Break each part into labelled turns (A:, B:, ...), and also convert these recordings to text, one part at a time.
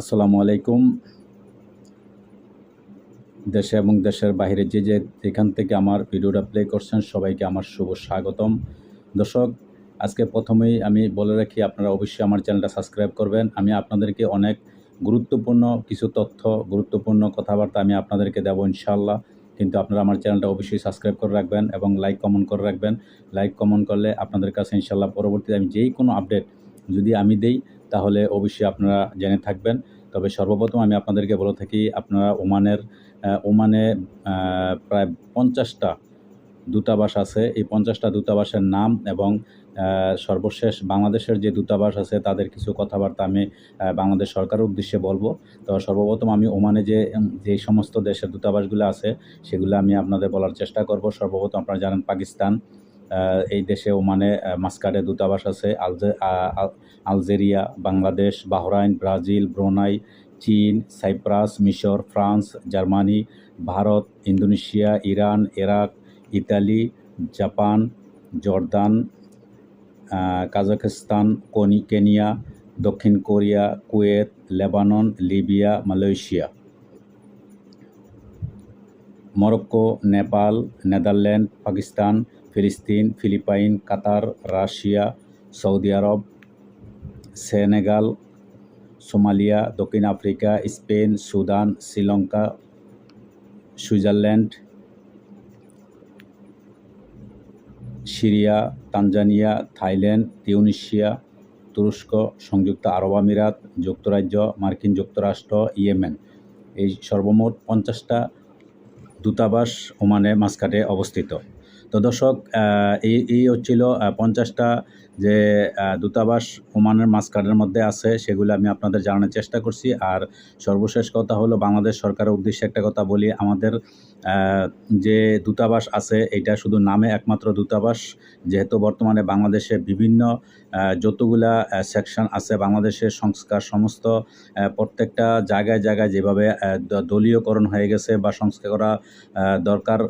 A: আসসালামু আলাইকুম। দেশে এবং দেশের বাইরে যে যে যেখান থেকে আমার ভিডিওটা প্লে করছেন সবাইকে আমার শুভ স্বাগতম। দর্শক, আজকে প্রথমেই আমি বলে রাখি, আপনারা অবশ্যই আমার চ্যানেলটা সাবস্ক্রাইব করবেন। আমি আপনাদেরকে অনেক গুরুত্বপূর্ণ কিছু তথ্য, গুরুত্বপূর্ণ কথাবার্তা আমি আপনাদেরকে দেবো ইনশাল্লাহ কিন্তু আপনারা আমার চ্যানেলটা অবশ্যই সাবস্ক্রাইব করে রাখবেন এবং লাইক কমেন্ট করে রাখবেন। লাইক কমেন্ট করলে আপনাদের কাছে ইনশাল্লাহ পরবর্তীতে আমি যেই কোনো আপডেট যদি আমি দেই তাহলে অবশ্যই আপনারা জেনে থাকবেন। তবে সর্বপ্রথম আমি আপনাদেরকে বলে থাকি, আপনারা ওমানের ওমানে প্রায় পঞ্চাশটা দূতাবাস আছে। এই পঞ্চাশটা দূতাবাসের নাম এবং সর্বশেষ বাংলাদেশের যে দূতাবাস আছে, তাদের কিছু কথাবার্তা আমি বাংলাদেশ সরকারের উদ্দেশ্যে বলব। তো সর্বপ্রথম আমি ওমানে যে যে সমস্ত দেশের দূতাবাসগুলো আছে, সেগুলো আমি আপনাদের বলার চেষ্টা করব। সর্বপ্রথম আপনারা জানেন পাকিস্তান এই দেশে ওমানে মাস্কাটে দূতাবাস আছে, আলজে Algeria, Bangladesh, Bahrain, Brazil, Brunei, চীন, সাইপ্রাস, মিশর, France, Germany, Bharat, Indonesia, Iran, Iraq, Italy, Japan, Jordan Kazakhstan, কনি, Kenya, দক্ষিণ Korea, Kuwait, Lebanon, Libya, Malaysia. Morocco, Nepal, Netherland, Pakistan ফিলিস্তিন, Philippines, Qatar, Russia, Saudi Arabia, Senegal, Somalia, দক্ষিণ Africa, Spain, Sudan, Sri Lanka, Switzerland, Syria, Tanzania, Thailand Tunisia তুরস্ক, সংযুক্ত আরব আমিরাত, যুক্তরাজ্য, মার্কিন যুক্তরাষ্ট্র, Yemen. এই সর্বমোট পঞ্চাশটা দূতাবাস ওমানে মাস্কাটে অবস্থিত। তো দর্শক এই এই হচ্ছিল পঞ্চাশটা যে দূতাবাস ওমানের মাস্কাটের মধ্যে আছে, সেগুলো আমি আপনাদের জানানোর চেষ্টা করছি। আর সর্বশেষ কথা হলো, বাংলাদেশ সরকারের উদ্দেশ্যে একটা কথা বলি, আমাদের যে দূতাবাস আছে, এটা শুধু নামে একমাত্র দূতাবাস, যেহেতু বর্তমানে বাংলাদেশে বিভিন্ন যতগুলা সেকশন আছে, বাংলাদেশের সংস্কার সমস্ত প্রত্যেকটা জায়গায় জায়গায় যেভাবে দলীয়করণ হয়ে গেছে বা সংস্কার করা দরকার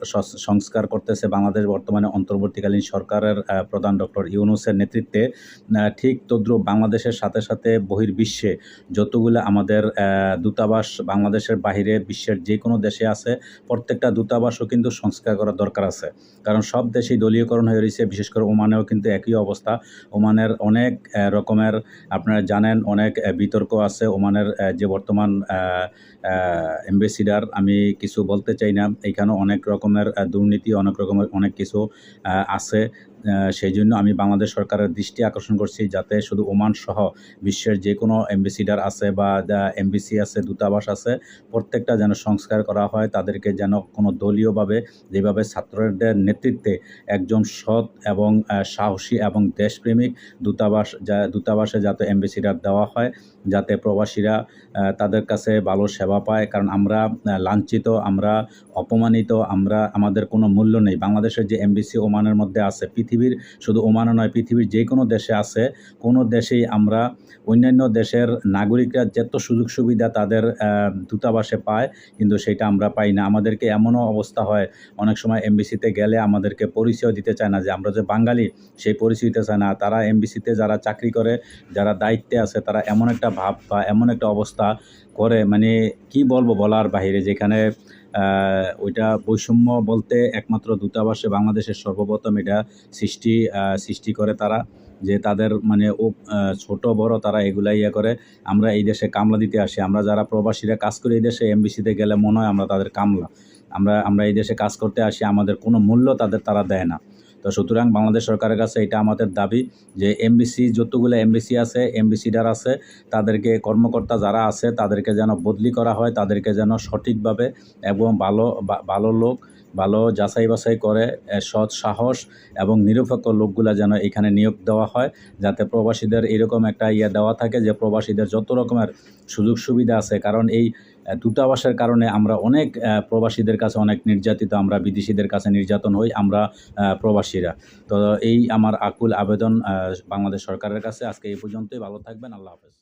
A: সংস্কার করতেছে বাংলাদেশ বর্তমানে অন্তর্বর্তীকালীন সরকারের প্রধান ডক্টর ইউনুসের নেতৃত্বে ঠিক তদ্রুপ বাংলাদেশের সাথে সাথে বহির্বিশ্বে যতগুলো আমাদের দূতাবাস বাংলাদেশের বাইরে বিশ্বের যে কোনো দেশে আছে, প্রত্যেকটা দূতাবাসও কিন্তু সংস্কার করার দরকার আছে। কারণ সব দেশেই দলীয়করণ হয়ে রয়েছে, বিশেষ করে ওমানেও কিন্তু একই অবস্থা। ওমানের অনেক রকমের, আপনারা জানেন, অনেক বিতর্ক আছে। ওমানের যে বর্তমান এম্বাসিডার আমি কিছু বলতে চাই না। এখানে অনেক রকমের দুর্নীতি, অনেক রকমের, অনেক কিছু আছে। সেই জন্য আমি বাংলাদেশ সরকারের দৃষ্টি আকর্ষণ করছি যাতে শুধু ওমান সহ বিশ্বের যে কোনো এম্বাসিডার আছে বা এমবিসি আছে, দূতাবাস আছে, প্রত্যেকটা যেন সংস্কার করা হয়, তাদেরকে যেন কোনো দলীয়ভাবে যেভাবে ছাত্রদের নেতৃত্বে একজন সৎ এবং সাহসী এবং দেশপ্রেমিক দূতাবাস, যা, দূতাবাসে যাতে এম্বাসিডার দেওয়া হয়, যাতে প্রবাসীরা তাদের কাছে ভালো সেবা পায়। কারণ আমরা লাঞ্ছিত, আমরা অপমানিত, আমরা, আমাদের কোনো মূল্য নেই। বাংলাদেশের যে এমবিসি ওমানের মধ্যে আছে পৃথিবীর, শুধু ওমানও নয়, পৃথিবীর যে কোনো দেশে আছে। কোনো দেশেই আমরা অন্যান্য দেশের নাগরিকরা যত সুযোগ সুবিধা তাদের দূতাবাসে পায়, কিন্তু সেটা আমরা পাই না। আমাদেরকে এমনও অবস্থা হয়, অনেক সময় এমবিসিতে গেলে আমাদেরকে পরিচয় দিতে চায় না যে আমরা যে বাঙালি, সেই পরিচয় দিতে চায় না। তারা এমবিসিতে যারা চাকরি করে, যারা দায়িত্বে আছে, তারা এমন একটা ভাব বা এমন একটা অবস্থা করে। মানে কি বলব বলার বাইরে যেখানে ওইটা বৈষম্য বলতে একমাত্র দূতাবাসে বাংলাদেশের সর্বপ্রথম এটা সৃষ্টি সৃষ্টি করে তারা, যে তাদের মানে ও ছোটো বড় তারা এগুলা ইয়ে করে। আমরা এই দেশে কামলা দিতে আসি। আমরা যারা প্রবাসীরা কাজ করি এই দেশে এমবিসিতে গেলে মনে হয় আমরা তাদের কামলা। আমরা আমরা এই দেশে কাজ করতে আসি, আমাদের কোনো মূল্য তাদের, তারা দেয় না। তো সুতরাং বাংলাদেশ সরকারের কাছে এটা আমাদের দাবি যে এমবিসি, যতগুলো এমবিসি আছে, এমবিসিডার আছে, তাদেরকে কর্মকর্তা যারা আছে, তাদেরকে যেন বদলি করা হয়, তাদেরকে যেন সঠিকভাবে এবং ভালো ভালো লোক ভালো যাচাই বাছাই করে সৎ সাহস এবং নিরপেক্ষ লোকগুলা যেন এখানে নিয়োগ দেওয়া হয়, যাতে প্রবাসীদের এরকম একটা ইয়ে দেওয়া থাকে যে প্রবাসীদের যত রকমের সুযোগ সুবিধা আছে। কারণ এই দূতাবাসের কারণে আমরা অনেক প্রবাসীদের কাছে অনেক নির্যাতিত, আমরা বিদেশিদের কাছে নির্যাতন হই, আমরা প্রবাসীরা। তো এই আমার আকুল আবেদন বাংলাদেশ সরকারের কাছে। আজকে এই পর্যন্তই। ভালো থাকবেন। আল্লাহ হাফেজ।